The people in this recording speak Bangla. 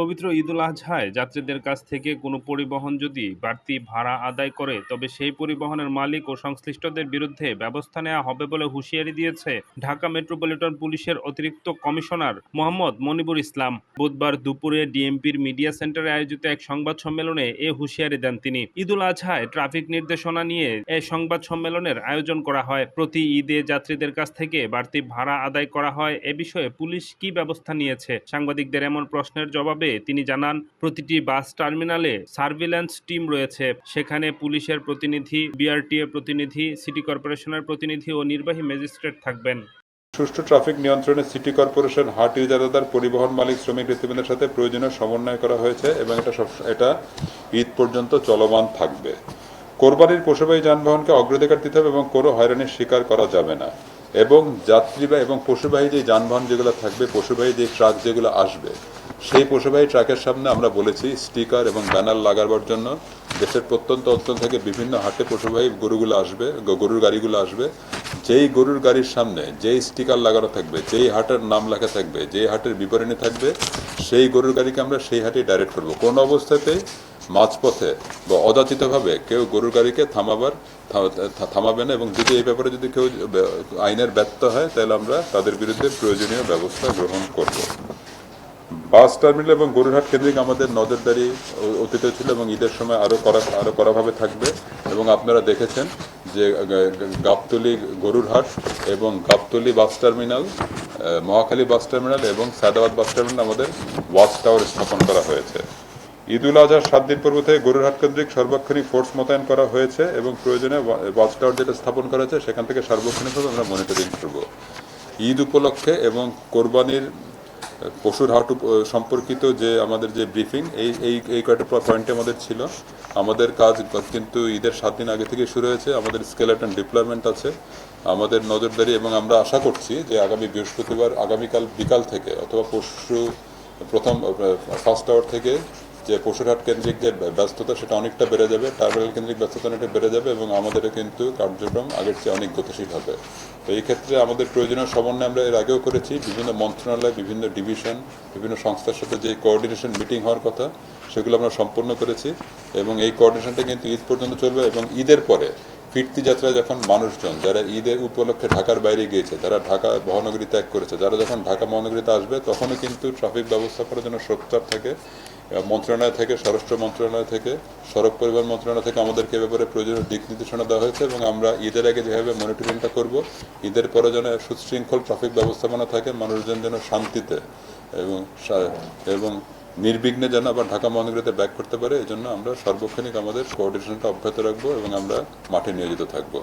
পবিত্র ঈদুল আজহায়, যাত্রীদের কাছ থেকে কোনো পরিবহন যদি বাড়তি ভাড়া আদায় করে, তবে সেই পরিবহনের মালিক ও সংশ্লিষ্টদের বিরুদ্ধে ব্যবস্থা নেওয়া হবে বলে হুঁশিয়ারি দিয়েছে ঢাকা মেট্রোপলিটন পুলিশের অতিরিক্ত কমিশনার মোহাম্মদ মনিবুর ইসলাম। বুধবার দুপুরে ডিএমপির মিডিয়া সেন্টারে আয়োজিত এক সংবাদ সম্মেলনে এ হুঁশিয়ারি দেন তিনি। ঈদুল আজহায় ট্রাফিক নির্দেশনা নিয়ে এ সংবাদ সম্মেলনের আয়োজন করা হয়। প্রতি ঈদে যাত্রীদের কাছ থেকে বাড়তি ভাড়া আদায় করা হয়। এ বিষয়ে পুলিশ কি ব্যবস্থা নিয়েছে? সাংবাদিকদের এমন প্রশ্নের জবাবে তিনি জানান, প্রতিটি বাস টার্মিনালে সার্ভিল্যান্স টিম রয়েছে। সেখানে পুলিশের প্রতিনিধি বিআরটিএ প্রতিনিধি, সিটি কর্পোরেশনের প্রতিনিধি ও নির্বাহী ম্যাজিস্ট্রেট থাকবেন। সুষ্ঠু ট্রাফিক নিয়ন্ত্রণে সিটি কর্পোরেশন হাট ইজারাদার পরিবহন মালিক শ্রমিক নেতৃবৃন্দের সাথে প্রয়োজনীয় সমন্বয় করা হয়েছে এবং এটা সব, এটা ঈদ পর্যন্ত চলমান থাকবে। কোরবানির পশুবাহী যানবাহনকে অগ্রাধিকার দিতে হবে এবং কোনো হয়রানির শিকার করা যাবে না। এবং যাত্রীবাহী এবং পশুবাহী যে যানবাহন যেগুলো থাকবে, পশুবাহী যে ট্রাক যেগুলো আসবে সেই পশুবাহী ট্রাকের সামনে আমরা বলেছি, স্টিকার এবং ব্যানার লাগাবার জন্য দেশের প্রত্যন্ত অঞ্চল থেকে বিভিন্ন হাটে পশুবাহী গরুগুলো আসবে গরুর গাড়িগুলো আসবে। যেই গরুর গাড়ির সামনে যেই স্টিকার লাগানো থাকবে, যেই হাটের নাম লেখা থাকবে, যেই হাটের বিবরণী থাকবে, সেই গরুর গাড়িকে আমরা সেই হাটেই ডাইরেক্ট করব। কোনো অবস্থাতেই মাঝপথে বা অযাচিতভাবে কেউ গরুর গাড়িকে থামাবার থামাবে না এবং যদি এই ব্যাপারে যদি কেউ আইনের ব্যর্থ হয়, তাহলে আমরা তাদের বিরুদ্ধে প্রয়োজনীয় ব্যবস্থা গ্রহণ করব। বাস টার্মিনাল এবং গরুরহাট কেন্দ্রিক আমাদের নজরদারি অতীতে ছিল এবং ঈদের সময় আরও করা আরও কড়াভাবে থাকবে এবং আপনারা দেখেছেন যে গাবতলী গরুরহাট এবং Gabtoli bus terminal Mohakhali bus terminal এবং সায়দাবাদ বাস টার্মিনাল আমাদের ওয়াচ টাওয়ার স্থাপন করা হয়েছে। ঈদ উল আজহার সাত দিন পূর্ব থেকে গরুরহাট কেন্দ্রিক সার্বক্ষণিক ফোর্স মোতায়েন করা হয়েছে এবং প্রয়োজনে ওয়াচ টাওয়ার যেটা স্থাপন করা হয়েছে সেখান থেকে সার্বক্ষণিকভাবে আমরা মনিটরিং করব। ঈদ উপলক্ষে এবং কোরবানির পশুর হাট সম্পর্কিত যে আমাদের যে ব্রিফিং এই এই এই কয়েকটা পয়েন্টে আমাদের ছিল। আমাদের কাজ কিন্তু ঈদের সাত দিন আগে থেকে শুরু হয়েছে। আমাদের স্কেলেটন ডিপ্লয়মেন্ট আছে। আমাদের নজরদারি এবং আমরা আশা করছি যে আগামী বৃহস্পতিবার, আগামীকাল বিকাল থেকে অথবা পশু প্রথম ফার্স্ট আওয়ার থেকে যে পশুরহাট কেন্দ্রিক যে ব্যস্ততা সেটা অনেকটা বেড়ে যাবে, টার্মিনাল কেন্দ্রিক ব্যস্ততা অনেকটা বেড়ে যাবে এবং আমাদের কিন্তু কার্যক্রম আগের চেয়ে অনেক গতিশীল হবে। তো এই ক্ষেত্রে আমাদের প্রয়োজনীয় সমন্বয় আমরা এর আগেও করেছি, বিভিন্ন মন্ত্রণালয়, বিভিন্ন ডিভিশন, বিভিন্ন সংস্থার সাথে যে কোঅর্ডিনেশন মিটিং হওয়ার কথা, সেগুলো আমরা সম্পন্ন করেছি এবং এই কোঅর্ডিনেশনটা কিন্তু ঈদ পর্যন্ত চলবে এবং ঈদের পরে ফিরতি যাত্রায় যখন মানুষজন, যারা ঈদের উপলক্ষে ঢাকার বাইরে গিয়েছে, যারা ঢাকা মহানগরী ত্যাগ করেছে, যারা যখন ঢাকা মহানগরীতে আসবে, তখনও কিন্তু ট্রাফিক ব্যবস্থা করার জন্য সোচ্চার থাকে। মন্ত্রণালয় থেকে, স্বরাষ্ট্র মন্ত্রণালয় থেকে, সড়ক পরিবহন মন্ত্রণালয় থেকে আমাদেরকে ব্যাপারে প্রয়োজনীয় দিক নির্দেশনা দেওয়া হয়েছে এবং আমরা ঈদের আগে যেভাবে মনিটরিংটা করব, ঈদের পরে যেন সুশৃঙ্খল ট্রাফিক ব্যবস্থাপনা থাকে, মানুষজন যেন শান্তিতে এবং এবং নির্বিঘ্নে যেন আবার ঢাকা মহানগরীতে ব্যাক করতে পারে এই জন্য আমরা সার্বক্ষণিক আমাদের কোঅর্ডিনেশনটা অব্যাহত রাখব এবং আমরা মাঠে নিয়োজিত থাকব।